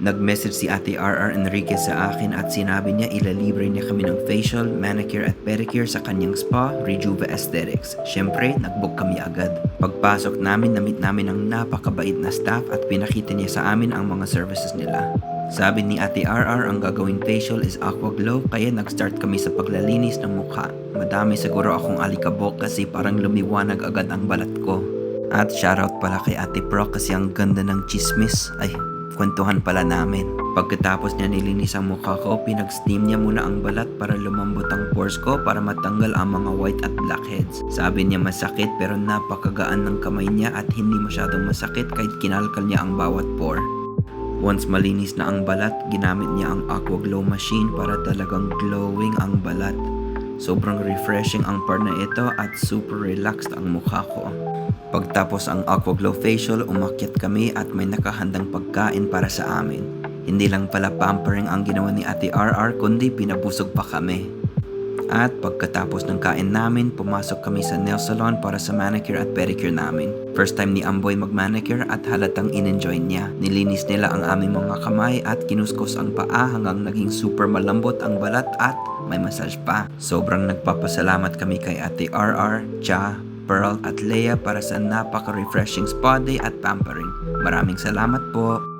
Nag-message si Ate RR Enriquez sa akin at sinabi niya ilalibre niya kami ng facial, manicure at pedicure sa kanyang spa, Rejuva Aesthetics. Siyempre, nag-book kami agad. Pagpasok namin, namit namin ang napakabait na staff at pinakita niya sa amin ang mga services nila. Sabi ni Ate RR ang gagawing facial is aqua glow kaya nag-start kami sa paglalinis ng mukha. Madami siguro akong alikabok kasi parang lumiwanag agad ang balat ko. At shoutout pala kay Ate Pro kasi ang ganda ng chismis. Ay, kwentuhan pala namin. Pagkatapos niya nilinis ang mukha ko, pinag-steam niya muna ang balat para lumambot ang pores ko para matanggal ang mga white at blackheads. Sabi niya masakit pero napakagaan ng kamay niya at hindi masyadong masakit kahit kinalkal niya ang bawat pore. Once malinis na ang balat, ginamit niya ang Aqua Glow machine para talagang glowing ang balat. Sobrang refreshing ang part na ito at super relaxed ang mukha ko. Pagtapos ang Aqua Glow facial, umakyat kami at may nakahandang pagkain para sa amin. Hindi lang pala pampering ang ginawa ni Ate RR kundi pinabusog pa kami. At pagkatapos ng kain namin, pumasok kami sa nail salon para sa manicure at pedicure namin. First time ni Amboy mag-manicure at halatang in-enjoy niya. Nilinis nila ang aming mga kamay at kinuskos ang paa hanggang naging super malambot ang balat at may massage pa. Sobrang nagpapasalamat kami kay Ate RR, Cha, Pearl at Leia para sa napaka-refreshing spa day at pampering. Maraming salamat po!